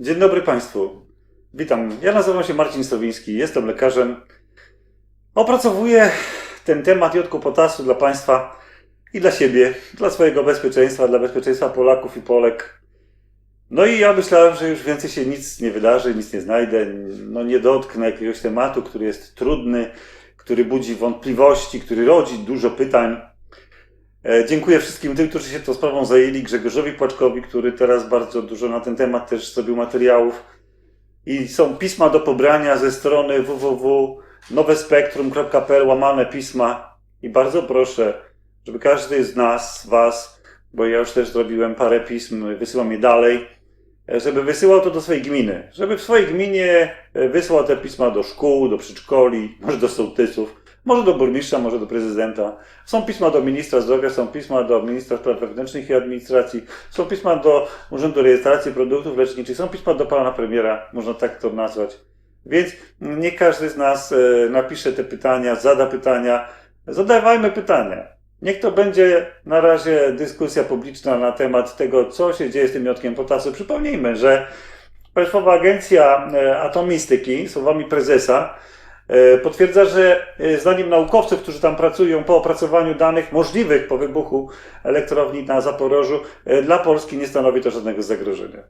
Dzień dobry Państwu. Witam. Ja nazywam się Marcin Sowiński, jestem lekarzem. Opracowuję ten temat jodku potasu dla Państwa i dla siebie, dla swojego bezpieczeństwa, dla bezpieczeństwa Polaków i Polek. No i ja myślałem, że już więcej się nic nie wydarzy, nic nie znajdę, no nie dotknę jakiegoś tematu, który jest trudny, który budzi wątpliwości, który rodzi dużo pytań. E, Dziękuję wszystkim tym, którzy się tą sprawą zajęli. Grzegorzowi Płaczkowi, który teraz bardzo dużo na ten temat też zrobił materiałów. I są pisma do pobrania ze strony www.nowespektrum.pl łamane pisma. I bardzo proszę, żeby każdy z nas, Was, bo ja już też zrobiłem parę pism, wysyłam je dalej, e, żeby wysyłał to do swojej gminy. Żeby w swojej gminie e, wysłał te pisma do szkół, do przedszkoli, może do sołtysów, może do burmistrza, może do prezydenta. Są pisma do ministra zdrowia, są pisma do ministra spraw wewnętrznych i administracji, są pisma do Urzędu Rejestracji Produktów Leczniczych, są pisma do pana premiera, można tak to nazwać. Więc nie każdy z nas e, napisze te pytania, zada pytania. Zadawajmy pytania. Niech to będzie na razie dyskusja publiczna na temat tego, co się dzieje z tym miotkiem potasu. Przypomnijmy, że Państwowa Agencja e, Atomistyki, słowami prezesa, Potwierdza, że e, zdaniem naukowców, którzy tam pracują po opracowaniu danych możliwych po wybuchu elektrowni na Zaporożu, e, dla Polski nie stanowi to żadnego zagrożenia.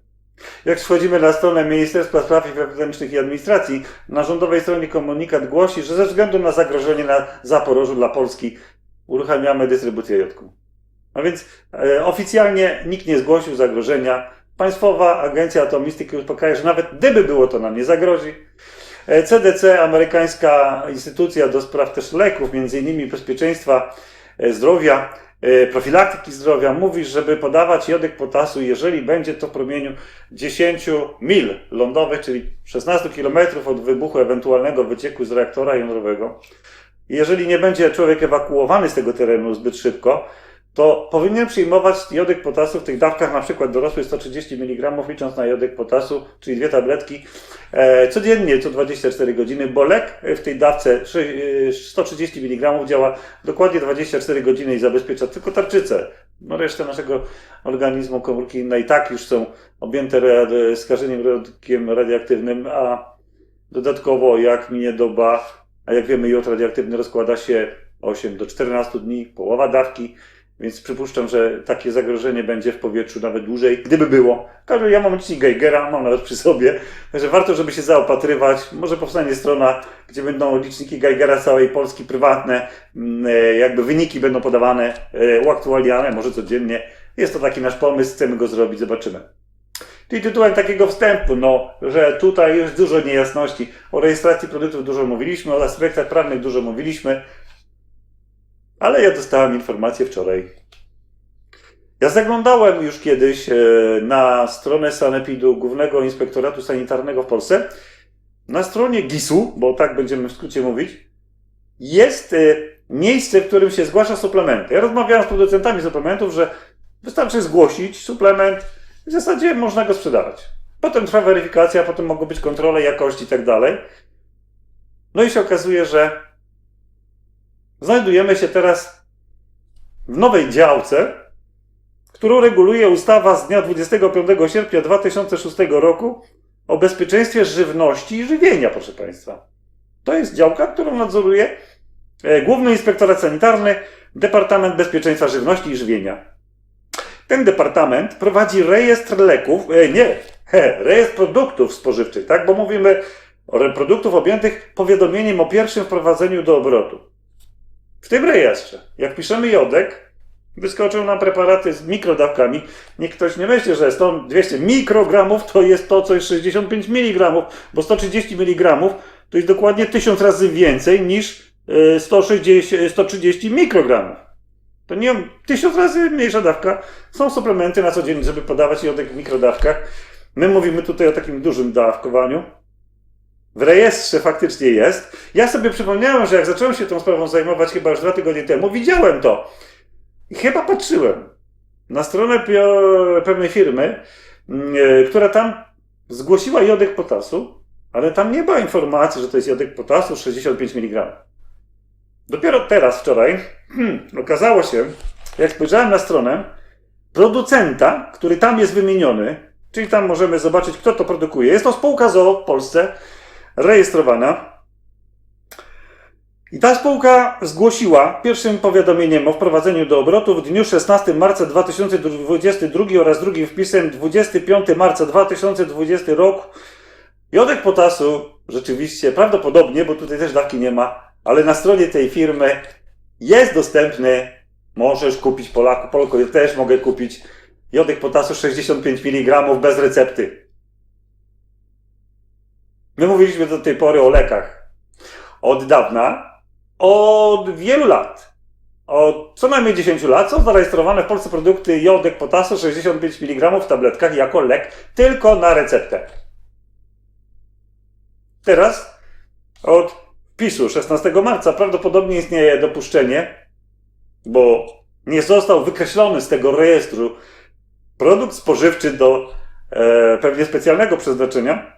Jak wchodzimy na stronę Ministerstwa Spraw Wewnętrznych i Administracji, na rządowej stronie komunikat głosi, że ze względu na zagrożenie na Zaporożu dla Polski uruchamiamy dystrybucję jodku. A więc e, oficjalnie nikt nie zgłosił zagrożenia. Państwowa Agencja Atomistyki uspokaja, że nawet gdyby było to nam nie zagrozi. CDC, amerykańska instytucja do spraw też leków, między innymi bezpieczeństwa e, zdrowia, e, profilaktyki zdrowia, mówi, żeby podawać jodek potasu, jeżeli będzie to w promieniu 10 mil lądowych, czyli 16 km od wybuchu ewentualnego wycieku z reaktora jądrowego. Jeżeli nie będzie człowiek ewakuowany z tego terenu zbyt szybko, to powinien przyjmować jodek potasu w tych dawkach, na przykład dorosły 130 mg, licząc na jodek potasu, czyli dwie tabletki, e, codziennie, co 24 godziny, bo lek w tej dawce szy- e, 130 mg działa dokładnie 24 godziny i zabezpiecza tylko tarczycę. No resztę naszego organizmu, komórki inne i tak już są objęte rad- skażeniem rodkiem radioaktywnym, a dodatkowo jak minie doba, a jak wiemy jod radioaktywny rozkłada się 8 do 14 dni, połowa dawki, więc przypuszczam, że takie zagrożenie będzie w powietrzu nawet dłużej, gdyby było. Każdy, ja mam licznik Geigera, mam nawet przy sobie, także warto, żeby się zaopatrywać. Może powstanie strona, gdzie będą liczniki Geigera całej Polski prywatne, mm, e, jakby wyniki będą podawane, e, uaktualniane, może codziennie. Jest to taki nasz pomysł, chcemy go zrobić, zobaczymy. Czyli tytułem takiego wstępu, no, że tutaj jest dużo niejasności. O rejestracji produktów dużo mówiliśmy, o aspektach prawnych dużo mówiliśmy, ale ja dostałem informację wczoraj. Ja zaglądałem już kiedyś e, na stronę Sanepidu, Głównego Inspektoratu Sanitarnego w Polsce. Na stronie GIS-u, bo tak będziemy w skrócie mówić, jest e, miejsce, w którym się zgłasza suplementy. Ja rozmawiałem z producentami suplementów, że wystarczy zgłosić suplement, w zasadzie można go sprzedawać. Potem trwa weryfikacja, potem mogą być kontrole jakości i tak dalej. No i się okazuje, że znajdujemy się teraz w nowej działce, którą reguluje ustawa z dnia 25 sierpnia 2006 roku o bezpieczeństwie żywności i żywienia, proszę Państwa. To jest działka, którą nadzoruje e, Główny Inspektorat Sanitarny, Departament Bezpieczeństwa Żywności i Żywienia. Ten departament prowadzi rejestr leków, e, nie, he, rejestr produktów spożywczych, tak? Bo mówimy o produktów objętych powiadomieniem o pierwszym wprowadzeniu do obrotu. W tym rejestrze, jak piszemy jodek, wyskoczą nam preparaty z mikrodawkami. Niech ktoś nie myśli, że 100, 200 mikrogramów to jest to, co jest 65 mg, bo 130 mg to jest dokładnie 1000 razy więcej niż e, 160, 130 mikrogramów. To nie tysiąc razy mniejsza dawka. Są suplementy na co dzień, żeby podawać jodek w mikrodawkach. My mówimy tutaj o takim dużym dawkowaniu. W rejestrze faktycznie jest. Ja sobie przypomniałem, że jak zacząłem się tą sprawą zajmować chyba już dwa tygodnie temu, widziałem to. I chyba patrzyłem na stronę pewnej firmy, mm, e, która tam zgłosiła jodek potasu, ale tam nie była informacji, że to jest jodek potasu 65 mg. Dopiero teraz, wczoraj, hmm, okazało się, jak spojrzałem na stronę, producenta, który tam jest wymieniony, Czyli tam możemy zobaczyć, kto to produkuje. Jest to spółka ZOO w Polsce, rejestrowana. I ta spółka zgłosiła pierwszym powiadomieniem o wprowadzeniu do obrotu w dniu 16 marca 2022 oraz drugim wpisem 25 marca 2020 rok jodek potasu rzeczywiście, prawdopodobnie, bo tutaj też dawki nie ma, ale na stronie tej firmy jest dostępny, możesz kupić Polaku, Polko, ja też mogę kupić jodek potasu 65 mg bez recepty. My mówiliśmy do tej pory o lekach. Od dawna, od wielu lat, od co najmniej 10 lat są zarejestrowane w Polsce produkty jodek potasu 65 mg w tabletkach jako lek tylko na receptę. Teraz od wpisu 16 marca prawdopodobnie istnieje dopuszczenie, bo nie został wykreślony z tego rejestru produkt spożywczy do e, pewnie specjalnego przeznaczenia,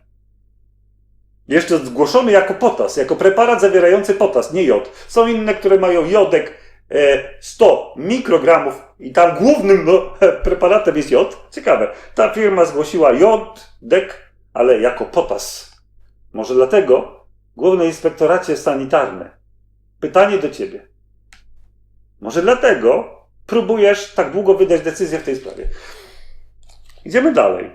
jeszcze zgłoszony jako potas, jako preparat zawierający potas, nie jod. Są inne, które mają jodek e, 100 mikrogramów i tam głównym no, preparatem jest jod. Ciekawe. Ta firma zgłosiła jodek, ale jako potas. Może dlatego Główny Inspektoracie Sanitarny. Pytanie do Ciebie. Może dlatego próbujesz tak długo wydać decyzję w tej sprawie. Idziemy dalej.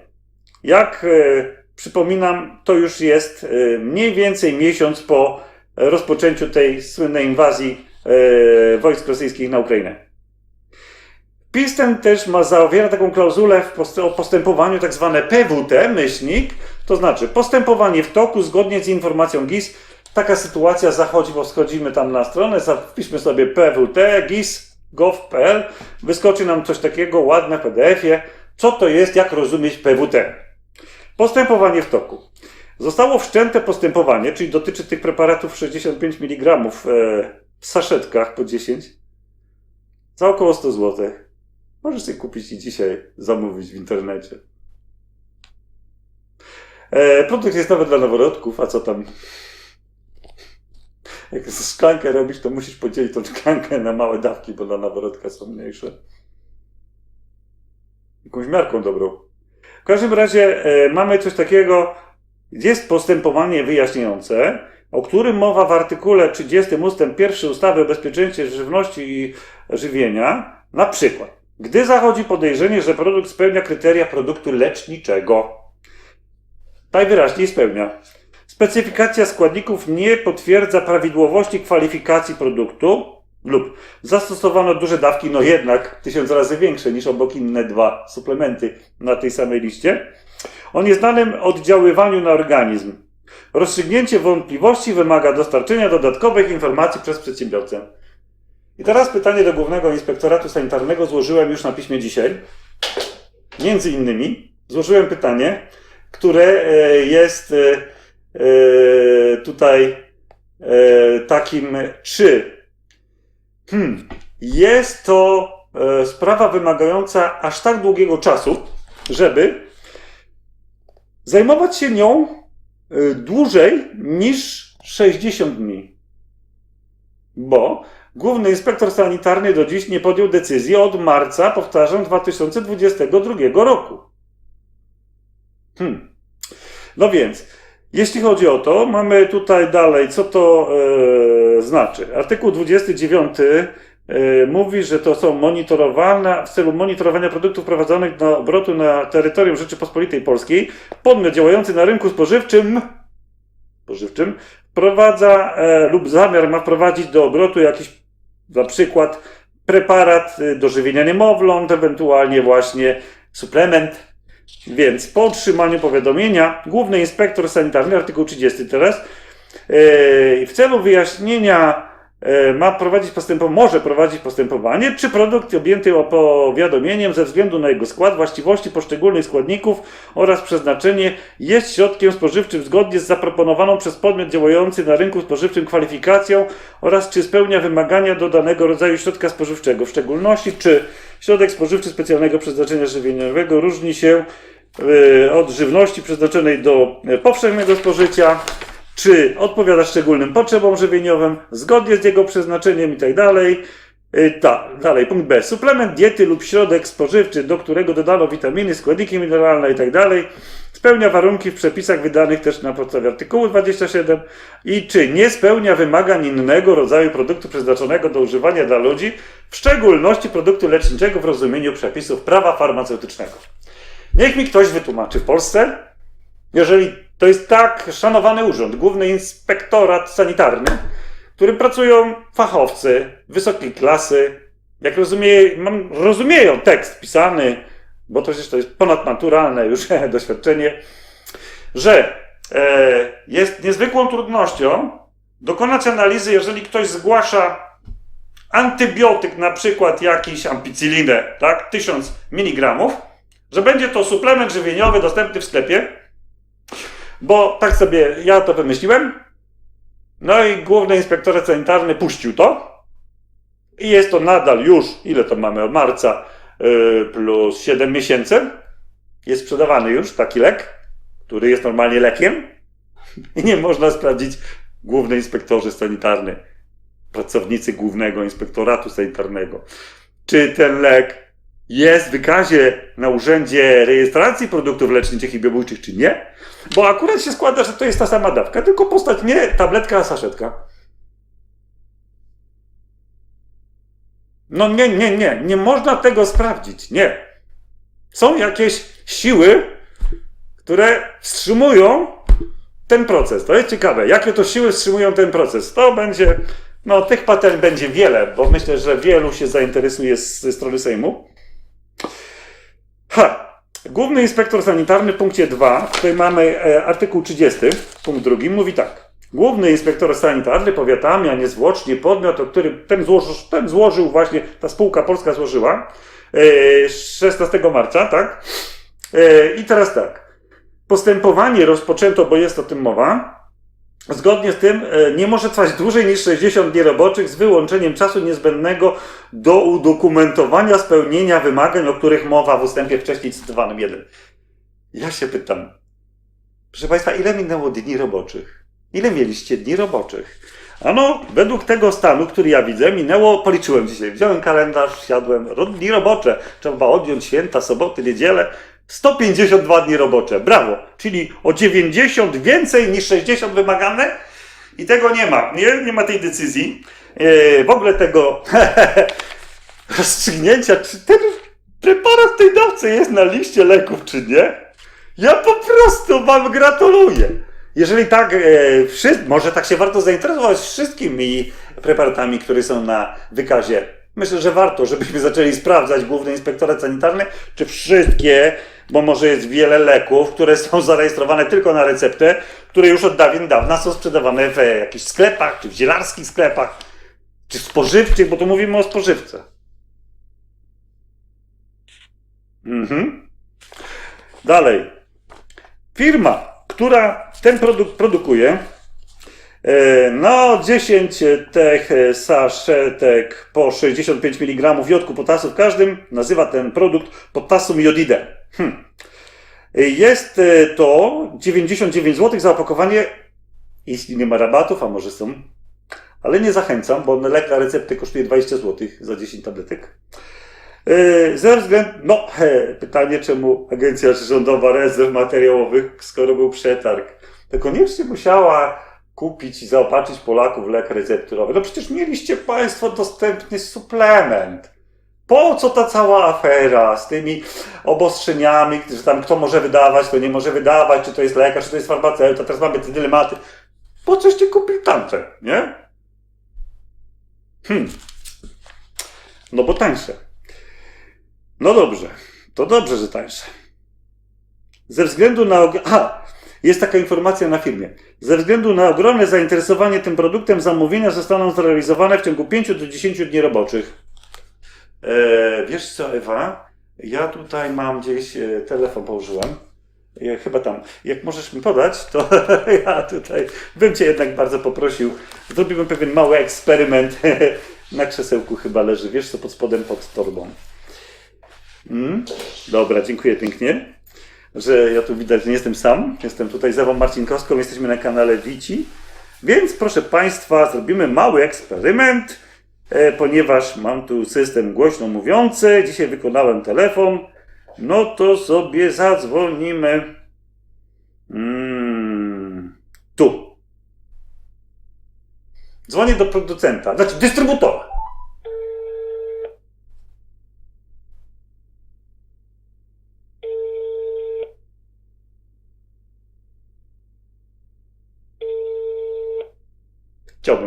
Jak e, przypominam, to już jest e, mniej więcej miesiąc po rozpoczęciu tej słynnej inwazji e, wojsk rosyjskich na Ukrainę. PiS ten też ma zawiera taką klauzulę w o postępowaniu tak zwane PWT, myślnik, to znaczy postępowanie w toku zgodnie z informacją GIS. Taka sytuacja zachodzi, bo schodzimy tam na stronę, wpiszmy sobie PWT, GIS, gov.pl, wyskoczy nam coś takiego ładne w PDF-ie, co to jest, jak rozumieć PWT. Postępowanie w toku. Zostało wszczęte postępowanie, czyli dotyczy tych preparatów 65 mg e, w saszetkach po 10 za około 100 zł. Możesz sobie kupić i dzisiaj zamówić w internecie. E, produkt jest nawet dla noworodków, a co tam? Jak szklankę robisz, to musisz podzielić tą szklankę na małe dawki, bo dla noworodka są mniejsze. Jakąś miarką dobrą. W każdym razie e, mamy coś takiego, jest postępowanie wyjaśniające, o którym mowa w artykule 30 ustęp 1 ustawy o bezpieczeństwie żywności i żywienia, na przykład, gdy zachodzi podejrzenie, że produkt spełnia kryteria produktu leczniczego. Najwyraźniej spełnia. Specyfikacja składników nie potwierdza prawidłowości kwalifikacji produktu lub zastosowano duże dawki, no jednak tysiąc razy większe niż obok inne dwa suplementy na tej samej liście. O nieznanym oddziaływaniu na organizm. Rozstrzygnięcie wątpliwości wymaga dostarczenia dodatkowych informacji przez przedsiębiorcę. I teraz pytanie do Głównego Inspektoratu Sanitarnego złożyłem już na piśmie dzisiaj. Między innymi złożyłem pytanie, które e, jest e, e, tutaj takim, czy hmm, jest to e, sprawa wymagająca aż tak długiego czasu, żeby zajmować się nią e, dłużej niż 60 dni. Bo Główny inspektor sanitarny do dziś nie podjął decyzji od marca, powtarzam, 2022 roku. Hmm. No więc, jeśli chodzi o to, mamy tutaj dalej, co to e, znaczy. Artykuł 29 e, mówi, że to są monitorowane, w celu monitorowania produktów prowadzonych do obrotu na terytorium Rzeczypospolitej Polskiej, podmiot działający na rynku spożywczym, spożywczym wprowadza e, lub zamiar ma wprowadzić do obrotu jakiś na przykład preparat y, do żywienia niemowląt, ewentualnie właśnie suplement. Więc po otrzymaniu powiadomienia Główny Inspektor Sanitarny, artykuł 30 teraz, yy, w celu wyjaśnienia ma prowadzić postępowanie, może prowadzić postępowanie, czy produkt objęty powiadomieniem ze względu na jego skład, właściwości poszczególnych składników oraz przeznaczenie jest środkiem spożywczym zgodnie z zaproponowaną przez podmiot działający na rynku spożywczym kwalifikacją oraz czy spełnia wymagania do danego rodzaju środka spożywczego, w szczególności czy środek spożywczy specjalnego przeznaczenia żywieniowego różni się y, od żywności przeznaczonej do powszechnego spożycia, czy odpowiada szczególnym potrzebom żywieniowym, zgodnie z jego przeznaczeniem i tak dalej. Y, Tak, dalej, punkt B. Suplement diety lub środek spożywczy, do którego dodano witaminy, składniki mineralne i tak dalej, spełnia warunki w przepisach wydanych też na podstawie artykułu 27 i czy nie spełnia wymagań innego rodzaju produktu przeznaczonego do używania dla ludzi, w szczególności produktu leczniczego w rozumieniu przepisów prawa farmaceutycznego. Niech mi ktoś wytłumaczy w Polsce, jeżeli to jest tak szanowany urząd, Główny Inspektorat Sanitarny, w którym pracują fachowcy wysokiej klasy, jak rozumie, mam, rozumieją tekst pisany, bo to przecież to jest ponadnaturalne już doświadczenie, że e, jest niezwykłą trudnością dokonać analizy, jeżeli ktoś zgłasza antybiotyk, na przykład jakiś ampicilinę, tak, 1000 mg, że będzie to suplement żywieniowy dostępny w sklepie, bo tak sobie ja to wymyśliłem. No i główny inspektorat sanitarny puścił to. I jest to nadal już, ile to mamy od marca, yy, plus 7 miesięcy. Jest sprzedawany już taki lek, który jest normalnie lekiem. I nie można sprawdzić główny inspektorzy sanitarny, pracownicy głównego inspektoratu sanitarnego, czy ten lek jest w wykazie na Urzędzie Rejestracji Produktów Leczniczych i Biobójczych, czy nie. Bo akurat się składa, że to jest ta sama dawka, tylko postać nie tabletka, a saszetka. No nie, nie, nie. Nie można tego sprawdzić. Nie. Są jakieś siły, które wstrzymują ten proces. To jest ciekawe. Jakie to siły wstrzymują ten proces? To będzie, no tych patent będzie wiele, bo myślę, że wielu się zainteresuje z, ze strony Sejmu. Ha! Główny inspektor sanitarny w punkcie 2, tutaj mamy e, artykuł 30, punkt drugi, mówi tak. Główny inspektor sanitarny powiadamia niezwłocznie podmiot, o którym ten złożył, ten złożył właśnie, ta spółka polska złożyła, e, 16 marca, tak? E, I teraz tak. Postępowanie rozpoczęto, bo jest o tym mowa, Zgodnie z tym e, nie może trwać dłużej niż 60 dni roboczych z wyłączeniem czasu niezbędnego do udokumentowania spełnienia wymagań, o których mowa w ustępie wcześniej cytowanym 1. Ja się pytam, proszę Państwa, ile minęło dni roboczych? Ile mieliście dni roboczych? Ano, według tego stanu, który ja widzę, minęło, policzyłem dzisiaj, wziąłem kalendarz, siadłem, dni robocze, trzeba odjąć święta, soboty, niedzielę, 152 dni robocze, brawo, czyli o 90 więcej niż 60 wymagane i tego nie ma, nie, nie ma tej decyzji, Yy, w ogóle tego rozstrzygnięcia, czy ten preparat w tej dawce jest na liście leków, czy nie. Ja po prostu wam gratuluję. Jeżeli tak, e, wszy- może tak się warto zainteresować wszystkimi preparatami, które są na wykazie. Myślę, że warto, żebyśmy zaczęli sprawdzać Główny Inspektorat Sanitarny, czy wszystkie, bo może jest wiele leków, które są zarejestrowane tylko na receptę, które już od dawien dawna są sprzedawane w jakichś sklepach, czy w zielarskich sklepach, czy spożywczych, bo tu mówimy o spożywce. Mhm. Dalej. Firma, która ten produkt produkuje, no 10 tych e, saszetek po 65 mg jodku potasu w każdym nazywa ten produkt potassium jodide. Hmm. E, Jest e, to 99 zł za opakowanie, jeśli nie ma rabatów, a może są, ale nie zachęcam, bo lek na receptę kosztuje 20 zł za 10 tabletek. Ze względu, no, pytanie, czemu Agencja Rządowa Rezerw Materiałowych, skoro był przetarg, to koniecznie musiała kupić i zaopatrzyć Polaków w lek recepturowy. No przecież mieliście Państwo dostępny suplement. Po co ta cała afera z tymi obostrzeniami, że tam kto może wydawać, kto nie może wydawać, czy to jest lekarz, czy to jest farmaceuta, teraz mamy te dylematy. Po coście kupili tamte, nie? Hmm. No bo tańsze. No dobrze, to dobrze, że tańsze. Ze względu na. Jest taka informacja na firmie. Ze względu na ogromne zainteresowanie tym produktem, zamówienia zostaną zrealizowane w ciągu 5 do 10 dni roboczych. E, wiesz co, Ewa? Ja tutaj mam gdzieś e, telefon położyłem. Ja, chyba tam. Jak możesz mi podać, to ja tutaj bym Cię jednak bardzo poprosił. Zrobiłbym pewien mały eksperyment. Na krzesełku chyba leży. Wiesz co, pod spodem, pod torbą. Mm? Dobra, dziękuję pięknie, że ja tu widać, że nie jestem sam. Jestem tutaj z Ewą Marcinkowską, jesteśmy na kanale Wici. Więc proszę Państwa, zrobimy mały eksperyment. e, ponieważ mam tu system głośno mówiący. Dzisiaj wykonałem telefon. No to sobie zadzwonimy. Mm, tu. Dzwonię do producenta, znaczy dystrybutora.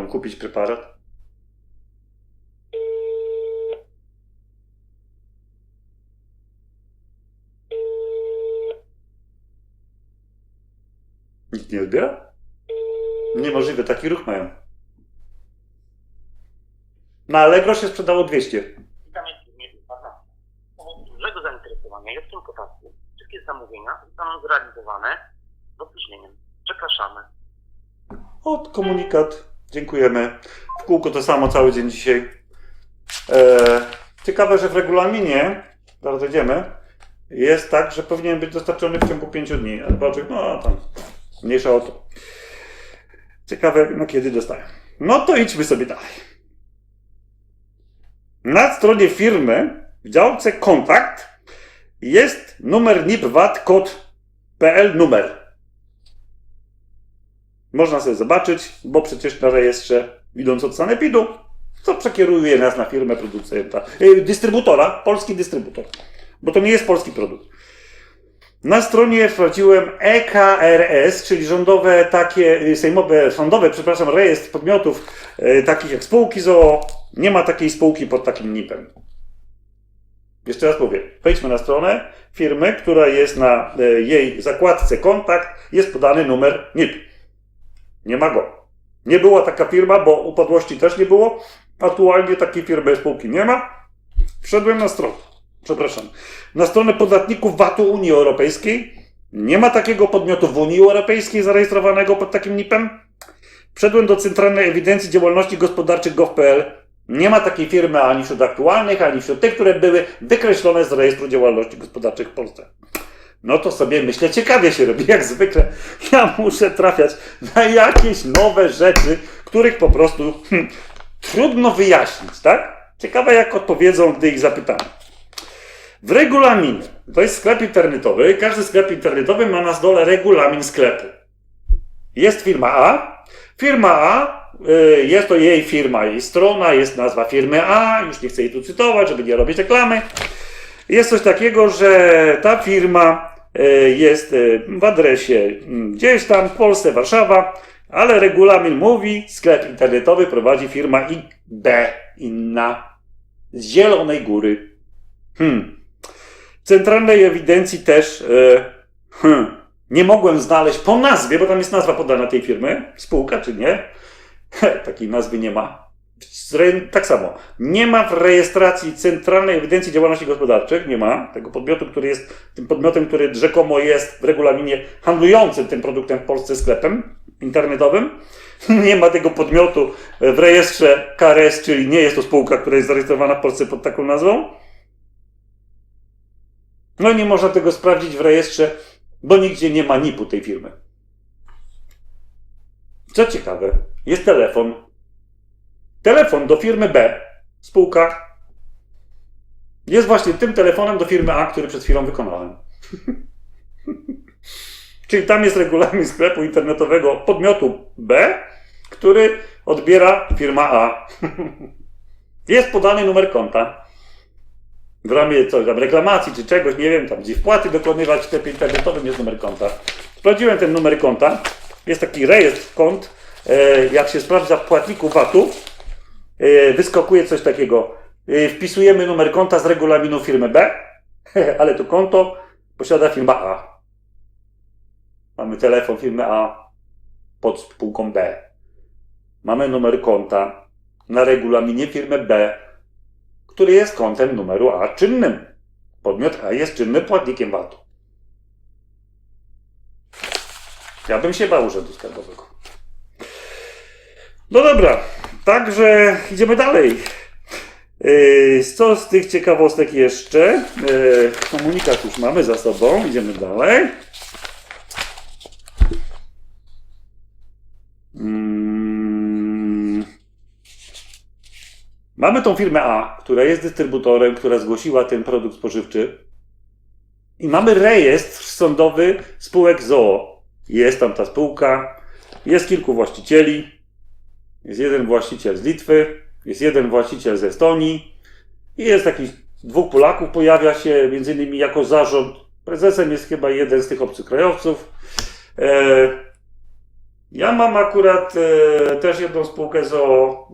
Kupić preparat. Nikt nie odbiera? Niemożliwe, taki ruch mają. Na Allegro się sprzedało 200. Witam jest firmie dużego zainteresowania jest kontaktu. Wszystkie zamówienia zostaną zrealizowane z opóźnieniem. Przepraszamy. Od komunikat. Dziękujemy. W kółko to samo cały dzień dzisiaj. E, ciekawe, że w regulaminie, zaraz dojdziemy, jest tak, że powinien być dostarczony w ciągu 5 dni. Ale Boczek, no tam, mniejsza o to. Ciekawe, no kiedy dostaję. No to idźmy sobie dalej. Na stronie firmy w działce kontakt jest numer NIP VAT kod PL numer. Można sobie zobaczyć, bo przecież na rejestrze, idąc od sanepidu, to przekieruje nas na firmę producenta, yy, dystrybutora, polski dystrybutor, bo to nie jest polski produkt. Na stronie wprowadziłem EKRS, czyli rządowe takie, y, sejmowe, sądowe, przepraszam, rejestr podmiotów y, takich jak spółki ZOO. Nie ma takiej spółki pod takim NIP-em. Jeszcze raz mówię, wejdźmy na stronę firmy, która jest na y, jej zakładce kontakt, jest podany numer NIP. Nie ma go. Nie była taka firma, bo upadłości też nie było. Aktualnie takiej firmy spółki nie ma. Wszedłem na stronę. Przepraszam. Na stronę podatników VAT-u Unii Europejskiej. Nie ma takiego podmiotu w Unii Europejskiej zarejestrowanego pod takim NIP-em. Wszedłem do Centralnej Ewidencji Działalności Gospodarczych gov.pl. Nie ma takiej firmy ani wśród aktualnych, ani wśród tych, które były wykreślone z rejestru działalności gospodarczych w Polsce. No to sobie myślę, ciekawie się robi, jak zwykle. Ja muszę trafiać na jakieś nowe rzeczy, których po prostu hm, trudno wyjaśnić, tak? Ciekawe, jak odpowiedzą, gdy ich zapytamy. W regulaminie, to jest sklep internetowy, każdy sklep internetowy ma na dole regulamin sklepu. Jest firma A. Firma A, y, jest to jej firma, jej strona, jest nazwa firmy A, już nie chcę jej tu cytować, żeby nie robić reklamy. Jest coś takiego, że ta firma y, jest y, w adresie mm, gdzieś tam w Polsce, Warszawa, ale regulamin mówi, sklep internetowy prowadzi firma IB, inna, z Zielonej Góry. Hmm. W centralnej ewidencji też y, hmm, nie mogłem znaleźć po nazwie, bo tam jest nazwa podana tej firmy, spółka czy nie. Takiej nazwy nie ma. Tak samo. Nie ma w rejestracji Centralnej Ewidencji Działalności Gospodarczych, nie ma tego podmiotu, który jest tym podmiotem, który rzekomo jest w regulaminie handlującym tym produktem w Polsce sklepem internetowym. Nie ma tego podmiotu w rejestrze KRS, czyli nie jest to spółka, która jest zarejestrowana w Polsce pod taką nazwą. No i nie można tego sprawdzić w rejestrze, bo nigdzie nie ma NIP-u tej firmy. Co ciekawe, jest telefon. Telefon do firmy B, spółka, jest właśnie tym telefonem do firmy A, który przed chwilą wykonałem. Czyli tam jest regulamin sklepu internetowego podmiotu B, który odbiera firma A. jest podany numer konta. W ramie co, tam reklamacji czy czegoś, nie wiem, tam gdzie wpłaty dokonywać w sklepie internetowym jest numer konta. Sprawdziłem ten numer konta. Jest taki rejestr kont. E, Jak się sprawdza w płatniku VAT-u, wyskakuje coś takiego. E, Wpisujemy numer konta z regulaminu firmy B, ale to konto posiada firma A. Mamy telefon firmy A pod spółką B. Mamy numer konta na regulaminie firmy B, który jest kontem numeru A czynnym. Podmiot A jest czynnym płatnikiem VAT-u. Ja bym się bał urzędu skarbowego. No dobra, także idziemy dalej. Yy, Co z tych ciekawostek jeszcze? Yy, Komunikat już mamy za sobą, idziemy dalej. Mm. Mamy tą firmę A, która jest dystrybutorem, która zgłosiła ten produkt spożywczy. I mamy rejestr sądowy spółek ZOO. Jest tam ta spółka, jest kilku właścicieli, jest jeden właściciel z Litwy, jest jeden właściciel z Estonii i jest jakiś dwóch Polaków pojawia się, między innymi jako zarząd. Prezesem jest chyba jeden z tych obcokrajowców. E, ja mam akurat e, też jedną spółkę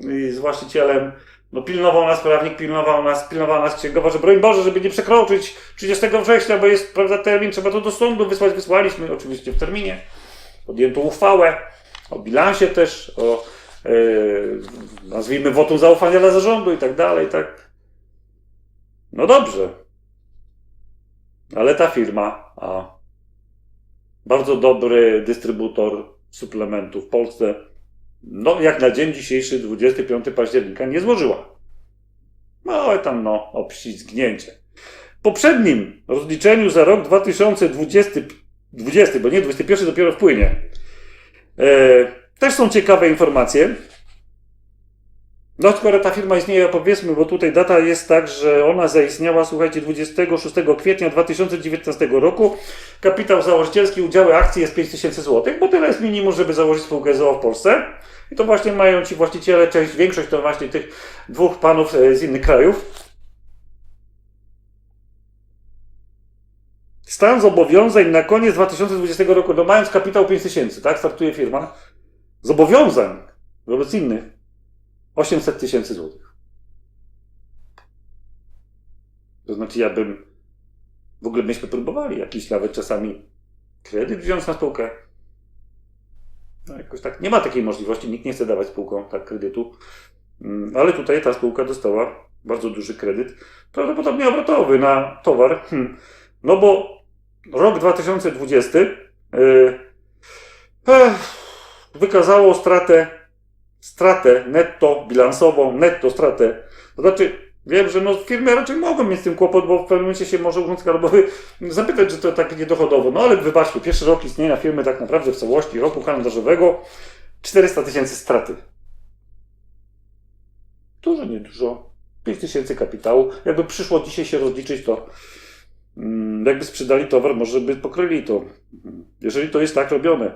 i z właścicielem. No pilnował nas prawnik, pilnował nas, pilnował nas księgowa, że broń Boże, żeby nie przekroczyć 30 września, bo jest prawda, termin, trzeba to do sądu wysłać. Wysłaliśmy oczywiście w terminie. Podjęto uchwałę o bilansie też, o nazwijmy wotum zaufania dla zarządu i tak dalej, tak. No dobrze. Ale ta firma, a bardzo dobry dystrybutor suplementów w Polsce, no jak na dzień dzisiejszy, 25 października, nie złożyła. Ale tam no, obślizgnięcie. W poprzednim rozliczeniu za rok 2020, 20, bo nie 21 dopiero wpłynie, e, też są ciekawe informacje. No, skoro ta firma istnieje, powiedzmy, bo tutaj data jest tak, że ona zaistniała, słuchajcie, 26 kwietnia 2019 roku. Kapitał założycielski, udziały akcji jest 5000 zł, bo tyle jest minimum, żeby założyć spółkę ZOO w Polsce. I to właśnie mają ci właściciele, część, większość to właśnie tych dwóch panów e, z innych krajów. Stan zobowiązań na koniec 2020 roku, no mając kapitał 5000, tak, startuje firma. Zobowiązań wobec innych 800 tysięcy złotych. To znaczy, ja bym w ogóle byśmy próbowali jakiś nawet czasami kredyt wziąć na spółkę. No jakoś tak, nie ma takiej możliwości, nikt nie chce dawać spółkom tak kredytu. Mm, Ale tutaj ta spółka dostała bardzo duży kredyt, prawdopodobnie obrotowy na towar. Hmm. No bo rok 2020 yy, wykazało stratę, stratę netto bilansową, netto stratę. To znaczy, wiem, że no, firmy raczej mogą mieć z tym kłopot, bo w pewnym momencie się może Urząd Skarbowy zapytać, że to tak niedochodowo. No ale wybaczmy, pierwszy rok istnienia firmy tak naprawdę w całości roku kalendarzowego 400 tysięcy straty. Dużo, nie dużo. 5 tysięcy kapitału. Jakby przyszło dzisiaj się rozliczyć, to mm, jakby sprzedali towar, może by pokryli to. Jeżeli to jest tak robione.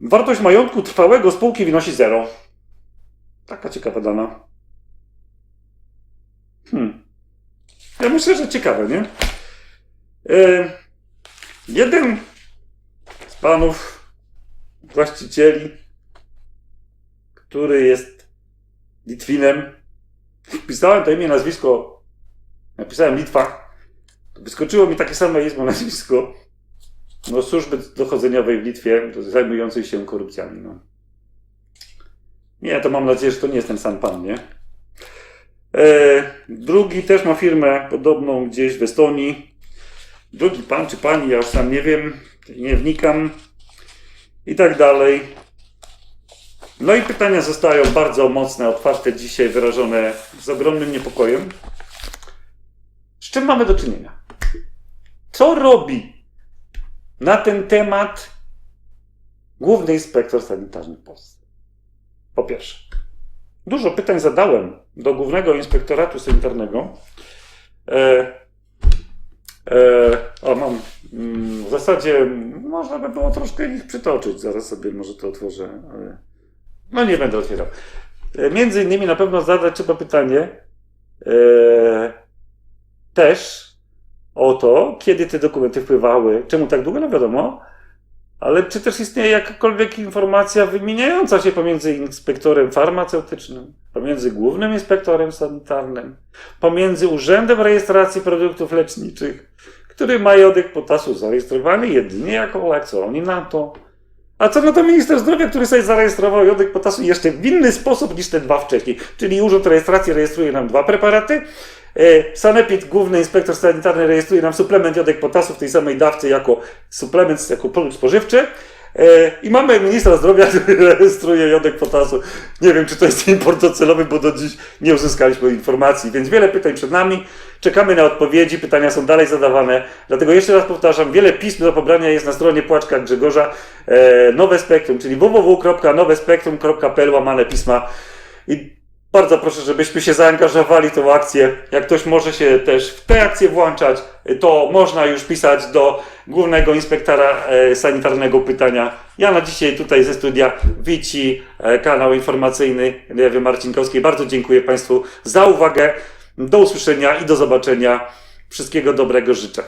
Wartość majątku trwałego spółki wynosi zero. Taka ciekawa dana. Hmm. Ja myślę, że ciekawe, nie? E, jeden z panów właścicieli, który jest Litwinem, wpisałem to imię, nazwisko, napisałem Litwa, to wyskoczyło mi takie samo izmo nazwisko no, służby dochodzeniowej w Litwie, zajmującej się korupcjami. No. Nie, to mam nadzieję, że to nie jest ten sam pan, nie? E, drugi też ma firmę podobną gdzieś w Estonii. Drugi pan czy pani, ja już sam nie wiem, nie wnikam. I tak dalej. No i pytania zostają bardzo mocne, otwarte dzisiaj, wyrażone z ogromnym niepokojem. Z czym mamy do czynienia? Co robi na ten temat główny inspektor sanitarny w Polsce? Po pierwsze, dużo pytań zadałem do głównego inspektoratu sanitarnego. E, e, o, mam. mm, W zasadzie można by było troszkę ich przytoczyć. Zaraz sobie może to otworzę. ale- No nie będę otwierał. E, Między innymi na pewno zadać trzeba pytanie e, też o to, kiedy te dokumenty wpływały, czemu tak długo, no wiadomo, ale czy też istnieje jakakolwiek informacja wymieniająca się pomiędzy inspektorem farmaceutycznym, pomiędzy głównym inspektorem sanitarnym, pomiędzy Urzędem Rejestracji Produktów Leczniczych, który ma jodek potasu zarejestrowany jedynie jako oni na to? A co na to minister zdrowia, który sobie zarejestrował jodek potasu jeszcze w inny sposób niż te dwa wcześniej? Czyli Urząd Rejestracji rejestruje nam dwa preparaty, Sanepid, główny inspektor sanitarny, rejestruje nam suplement jodek potasu w tej samej dawce jako suplement, jako produkt spożywczy. E, I mamy ministra zdrowia, który rejestruje jodek potasu. Nie wiem, czy to jest import docelowy, bo do dziś nie uzyskaliśmy informacji, więc wiele pytań przed nami. Czekamy na odpowiedzi, pytania są dalej zadawane. Dlatego jeszcze raz powtarzam, wiele pism do pobrania jest na stronie Płaczka Grzegorza e, Nowe Spektrum, czyli www.nowespektrum.pl łamane pisma. I Bardzo proszę, żebyśmy się zaangażowali w tą akcję. Jak ktoś może się też w tę akcję włączać, to można już pisać do głównego inspektora e, sanitarnego pytania. Ja na dzisiaj tutaj ze studia Wici, e, kanał informacyjny Ewy Marcinkowskiej. Bardzo dziękuję Państwu za uwagę. Do usłyszenia i do zobaczenia. Wszystkiego dobrego życzę.